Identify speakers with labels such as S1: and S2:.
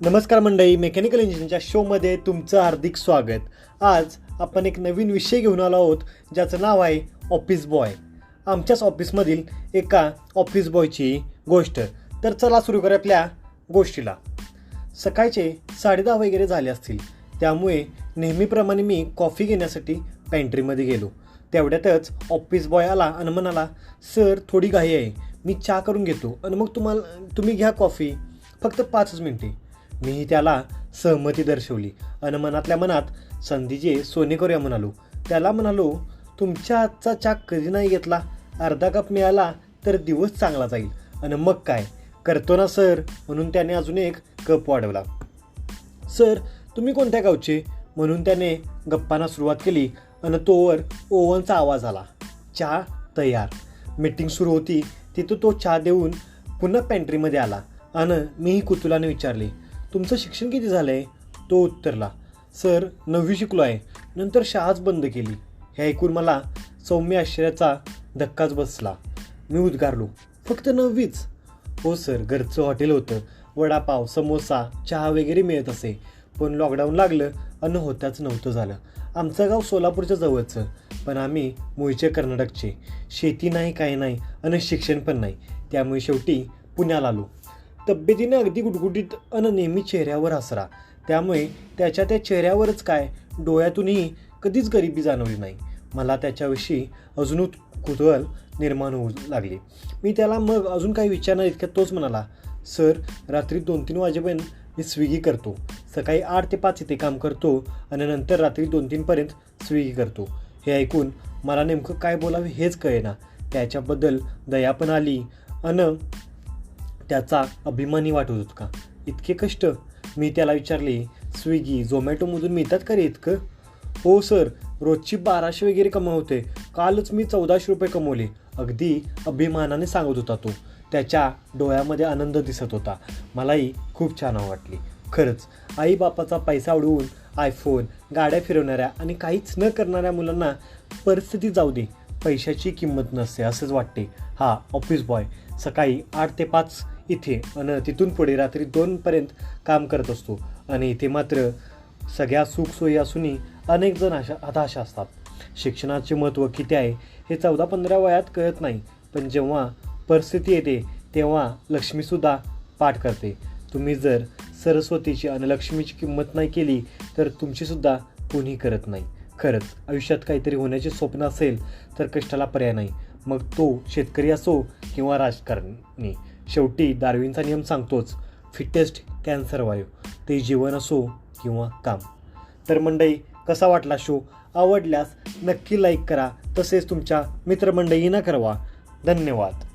S1: नमस्कार मंडळी मेकॅनिकल इंजिनिअरिंगच्या शोमध्ये तुमचं हार्दिक स्वागत. आज आपण एक नवीन विषय घेऊन आलो आहोत ज्याचं नाव आहे ऑफिस बॉय. आमच्याच ऑफिसमधील एका ऑफिस बॉयची गोष्ट. तर चला सुरू करूया आपल्या गोष्टीला. सकाळचे साडेदहा वगैरे झाले असतील. त्यामुळे नेहमीप्रमाणे मी कॉफी घेण्यासाठी पॅन्ट्रीमध्ये गेलो. तेवढ्यातच ऑफिस बॉय आला आणि म्हणाला सर थोडी घाई आहे. मी चहा करून घेतो आणि मग तुम्हाला तुम्ही घ्या कॉफी. फक्त पाचच मिनटे. मीही त्याला सहमती दर्शवली. आणि मनातल्या मनात संधीचे सोने करूया म्हणालो. त्याला म्हणालो तुमच्या हातचा चहा कधी नाही घेतला? अर्धा कप मिळाला तर दिवस चांगला जाईल. आणि मग काय? करतो ना सर. म्हणून त्याने अजून एक कप वाढवला. सर तुम्ही कोणत्या गावचे? म्हणून त्याने गप्पांना सुरुवात केली. आणि तोवर ओव्हनचा आवाज आला. चहा तयार. मीटिंग सुरू होती. तिथं तो चहा देऊन पुन्हा पॅन्ट्रीमध्ये आला. आणि मीही कुतुलाने विचारले तुमचं शिक्षण किती झालं आहे तो उत्तरला सर नववी शिकलो आहे. नंतर शाळाच बंद केली. हे ऐकून मला सौम्य आश्चर्याचा धक्काच बसला. मी उद्गारलो फक्त नववीच? हो सर. घरचं हॉटेल होतं. वडापाव समोसा चहा वगैरे मिळत असे. पण लॉकडाऊन लागलं अन्न होताच नव्हतं झालं. आमचं गाव सोलापूरच्या जवळचं. पण आम्ही मूळचे कर्नाटकचे. शेती नाही काही नाही. आणि शिक्षण पण नाही. त्यामुळे शेवटी पुण्याला आलो. तब्येतीने अगदी गुटगुटीत अन नेहमी चेहऱ्यावर हसरा त्यामुळे त्याच्या त्या चेहऱ्यावरच काय? डोळ्यातूनही कधीच गरिबी जाणवली नाही. मला त्याच्याविषयी अजून कुतूहल निर्माण होऊ लागले. मी त्याला मग अजून काही विचारणार इतक्यात तोच म्हणाला सर रात्री दोन तीन वाजेपर्यंत मी स्विगी करतो. सकाळी आठ ते पाच इथे काम करतो आणि नंतर रात्री दोन तीनपर्यंत स्विगी करतो. हे ऐकून मला नेमकं काय बोलावे हेच कळेना. त्याच्याबद्दल दया पण आली अन त्याचा अभिमानी वाटत होत का इतके कष्ट मी त्याला विचारले स्विगी झोमॅटोमधून मिळतात का रे इतकं? हो सर रोजची बाराशे वगैरे कमावते. कालच मी चौदाशे रुपये कमवले. अगदी अभिमानाने सांगत होता तो. त्याच्या डोळ्यामध्ये आनंद दिसत होता. मलाही खूप छान वाटली. खरंच आईबापाचा पैसा उडवून आयफोन गाड्या फिरवणाऱ्या आणि काहीच न करणाऱ्या मुलांना परिस्थिती जाऊ दे. पैशाची किंमत नसते असंच वाटते. हा ऑफिस बॉय. सकाळी आठ ते पाच इथे आणि तिथून पुढे रात्री दोनपर्यंत काम करत असतो. आणि इथे मात्र सगळ्या सुखसोयी असूनही अनेक जण अशा हताशा असतात. शिक्षणाचे महत्त्व किती आहे हे चौदा पंधरा वयात कळत नाही. पण जेव्हा परिस्थिती येते तेव्हा लक्ष्मीसुद्धा पाठ करते. तुम्ही जर सरस्वतीची आणि लक्ष्मीची किंमत नाही केली तर तुमचीसुद्धा कोणी करत नाही. खरंच आयुष्यात काहीतरी होण्याचे स्वप्न असेल तर कष्टाला पर्याय नाही. मग तो शेतकरी असो किंवा राजकारणी. शेवटी दार्विनचा नियम सांगतोच फिटेस्ट कॅन्सर वायू ते जीवन असो किंवा काम. तर मंडई कसा वाटला शो आवडल्यास नक्की लाईक करा. तसेच तुमच्या मित्रमंडळींना करवा धन्यवाद.